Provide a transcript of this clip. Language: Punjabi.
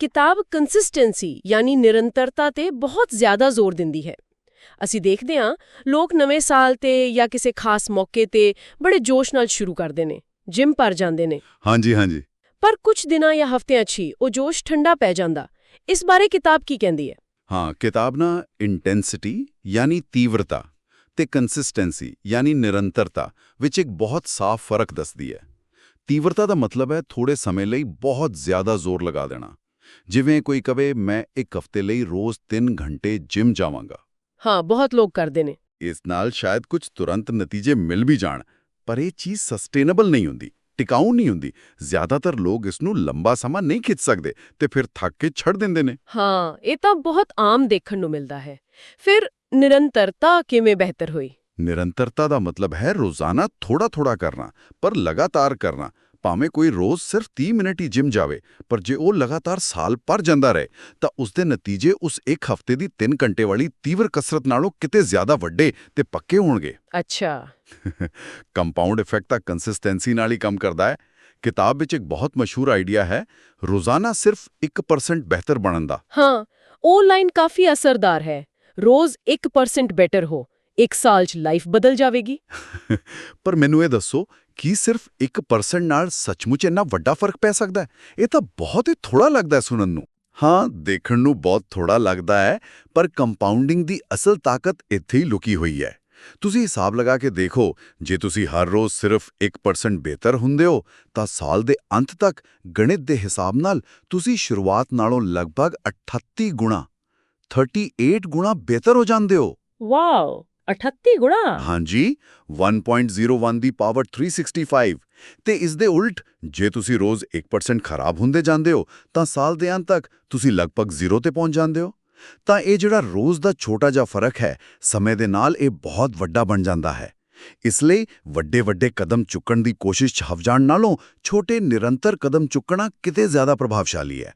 ਕਿਤਾਬ ਕੰਸਿਸਟੈਂਸੀ ਯਾਨੀ ਨਿਰੰਤਰਤਾ ਤੇ ਬਹੁਤ ਜ਼ਿਆਦਾ ਜ਼ੋਰ ਦਿੰਦੀ ਹੈ। ਅਸੀਂ ਦੇਖਦੇ ਹਾਂ ਲੋਕ ਨਵੇਂ ਸਾਲ ਤੇ ਜਾਂ ਕਿਸੇ ਖਾਸ ਮੌਕੇ ਤੇ ਬੜੇ ਜੋਸ਼ ਨਾਲ ਸ਼ੁਰੂ ਕਰਦੇ ਨੇ ਜਿਮ ਪਰ ਜਾਂਦੇ ਨੇ। ਹਾਂਜੀ ਹਾਂਜੀ। ਪਰ ਕੁਝ ਦਿਨਾਂ ਜਾਂ ਹਫ਼ਤਿਆਂ 'ਚ ਹੀ ਉਹ ਜੋਸ਼ ਠੰਡਾ ਪੈ ਜਾਂਦਾ। ਇਸ ਬਾਰੇ ਕਿਤਾਬ ਕੀ ਕਹਿੰਦੀ ਹੈ? ਹਾਂ ਕਿਤਾਬ ਨਾ ਇੰਟੈਂਸਿਟੀ ਯਾਨੀ ਤੀਵਰਤਾ ਤੇ ਕੰਸਿਸਟੈਂਸੀ ਯਾਨੀ ਨਿਰੰਤਰਤਾ ਵਿੱਚ ਇੱਕ ਬਹੁਤ ਸਾਫ਼ ਫ਼ਰਕ ਦੱਸਦੀ ਹੈ। ਤੀਵਰਤਾ ਦਾ ਮਤਲਬ ਹੈ ਥੋੜੇ ਸਮੇਂ ਲਈ ਬਹੁਤ ਜ਼ਿਆਦਾ ਜ਼ੋਰ ਲਗਾ ਦੇਣਾ। ਜਿਵੇਂ ਕੋਈ ਕਵੇ ਮੈਂ ਇੱਕ ਹਫ਼ਤੇ ਲਈ ਰੋਜ਼ 3 ਘੰਟੇ ਜਿਮ ਜਾਵਾਂਗਾ। ਹਾਂ ਬਹੁਤ ਲੋਕ ਕਰਦੇ ਨੇ। ਇਸ ਨਾਲ ਸ਼ਾਇਦ ਕੁਝ ਤੁਰੰਤ ਨਤੀਜੇ ਮਿਲ ਵੀ ਜਾਣ ਪਰ ਇਹ ਚੀਜ਼ ਸਸਟੇਨੇਬਲ ਨਹੀਂ ਹੁੰਦੀ ਟਿਕਾਊ ਨਹੀਂ ਹੁੰਦੀ। ਜ਼ਿਆਦਾਤਰ ਲੋਕ ਇਸ ਨੂੰ ਲੰਬਾ ਸਮਾਂ ਨਹੀਂ ਖਿੱਚ ਸਕਦੇ ਤੇ ਫਿਰ ਥੱਕ ਕੇ ਛੱਡ ਦਿੰਦੇ ਨੇ। ਹਾਂ ਇਹ ਤਾਂ ਬਹੁਤ ਆਮ ਦੇਖਣ ਨੂੰ ਮਿਲਦਾ ਹੈ। ਫਿਰ ਨਿਰੰਤਰਤਾ ਕਿਵੇਂ ਬਿਹਤਰ ਹੋਈ? ਨਿਰੰਤਰਤਾ ਦਾ ਮਤਲਬ ਹੈ ਰੋਜ਼ਾਨਾ ਥੋੜਾ-ਥੋੜਾ ਕਰਨਾ ਪਰ ਲਗਾਤਾਰ ਕਰਨਾ। ਭਾਵੇਂ ਕੋਈ ਰੋਜ਼ ਸਿਰਫ 30 ਮਿੰਟ ਹੀ ਜਿਮ ਜਾਵੇ ਪਰ ਜੇ ਉਹ ਲਗਾਤਾਰ ਸਾਲ ਪਰ ਜਾਂਦਾ ਰਹੇ ਤਾਂ ਉਸ ਦੇ ਨਤੀਜੇ ਉਸ ਇੱਕ ਹਫ਼ਤੇ ਦੀ 3 ਘੰਟੇ ਵਾਲੀ ਤੀਵਰ ਕਸਰਤ ਨਾਲੋਂ ਕਿਤੇ ਜ਼ਿਆਦਾ ਵੱਡੇ ਤੇ ਪੱਕੇ ਹੋਣਗੇ। ਅੱਛਾ। ਕੰਪਾਊਂਡ ਇਫੈਕਟ ਤਾਂ ਕੰਸਿਸਟੈਂਸੀ ਨਾਲ ਹੀ ਕੰਮ ਕਰਦਾ ਹੈ। ਕਿਤਾਬ ਵਿੱਚ ਇੱਕ ਬਹੁਤ ਮਸ਼ਹੂਰ ਆਈਡੀਆ ਹੈ ਰੋਜ਼ਾਨਾ ਸਿਰਫ 1% ਬਿਹਤਰ ਬਣਨ ਦਾ। ਹਾਂ ਉਹ ਲਾਈਨ ਕਾਫੀ ਅਸਰਦਾਰ ਹੈ। ਰੋਜ਼ 1% ਬੈਟਰ ਹੋ ਇੱਕ ਸਾਲ 'ਚ ਲਾਈਫ ਬਦਲ ਜਾਵੇਗੀ। ਪਰ ਮੈਨੂੰ ਇਹ ਦੱਸੋ ਕੀ ਸਿਰਫ 1% ਨਾਲ ਸੱਚਮੁੱਚ ਇੰਨਾ ਵੱਡਾ ਫ਼ਰਕ ਪੈ ਸਕਦਾ ਹੈ? ਇਹ ਤਾਂ ਬਹੁਤ ਹੀ ਥੋੜਾ ਲੱਗਦਾ ਹੈ ਸੁਣਨ ਨੂੰ। ਹਾਂ, ਦੇਖਣ ਨੂੰ ਬਹੁਤ ਥੋੜਾ ਲੱਗਦਾ ਹੈ, ਪਰ ਕੰਪਾਊਂਡਿੰਗ ਦੀ ਅਸਲ ਤਾਕਤ ਇੱਥੇ ਹੀ ਲੁਕੀ ਹੋਈ ਹੈ। ਤੁਸੀਂ ਹਿਸਾਬ ਲਗਾ ਕੇ ਦੇਖੋ, ਜੇ ਤੁਸੀਂ ਹਰ ਰੋਜ਼ ਸਿਰਫ 1% ਬਿਹਤਰ ਹੁੰਦੇ ਹੋ, ਤਾਂ ਸਾਲ ਦੇ ਅੰਤ ਤੱਕ ਗਣਿਤ ਦੇ ਹਿਸਾਬ ਨਾਲ ਤੁਸੀਂ ਸ਼ੁਰੂਆਤ ਨਾਲੋਂ ਲਗਭਗ 38 ਗੁਣਾ 38 ਗੁਣਾ ਬਿਹਤਰ ਹੋ ਜਾਂਦੇ ਹੋ। ਵਾਓ! 38 ਗੁਣਾ। ਹਾਂਜੀ 1.01 ਦੀ ਪਾਵਰ 365 ਤੇ ਇਸ ਦੇ ਉਲਟ, ਜੇ ਤੁਸੀਂ ਰੋਜ਼ 1% ਖਰਾਬ ਹੁੰਦੇ ਜਾਂਦੇ ਹੋ, ਤਾਂ ਸਾਲ ਦੇ ਅੰਤ ਤੱਕ ਤੁਸੀਂ ਲਗਭਗ ਜ਼ੀਰੋ ਤੇ ਪਹੁੰਚ ਜਾਂਦੇ ਹੋ। ਤਾਂ ਇਹ ਜਿਹੜਾ ਰੋਜ਼ ਦਾ ਛੋਟਾ ਜਿਹਾ ਫ਼ਰਕ ਹੈ, ਸਮੇਂ ਦੇ ਨਾਲ ਇਹ ਬਹੁਤ ਵੱਡਾ ਬਣ ਜਾਂਦਾ ਹੈ। ਇਸ ਲਈ ਵੱਡੇ ਵੱਡੇ ਕਦਮ ਚੁੱਕਣ ਦੀ ਕੋਸ਼ਿਸ਼ 'ਚ ਜਾਣ ਨਾਲੋਂ ਛੋਟੇ ਨਿਰੰਤਰ ਕਦਮ ਚੁੱਕਣਾ ਕਿਤੇ ਜ਼ਿਆਦਾ ਪ੍ਰਭਾਵਸ਼ਾਲੀ ਹੈ।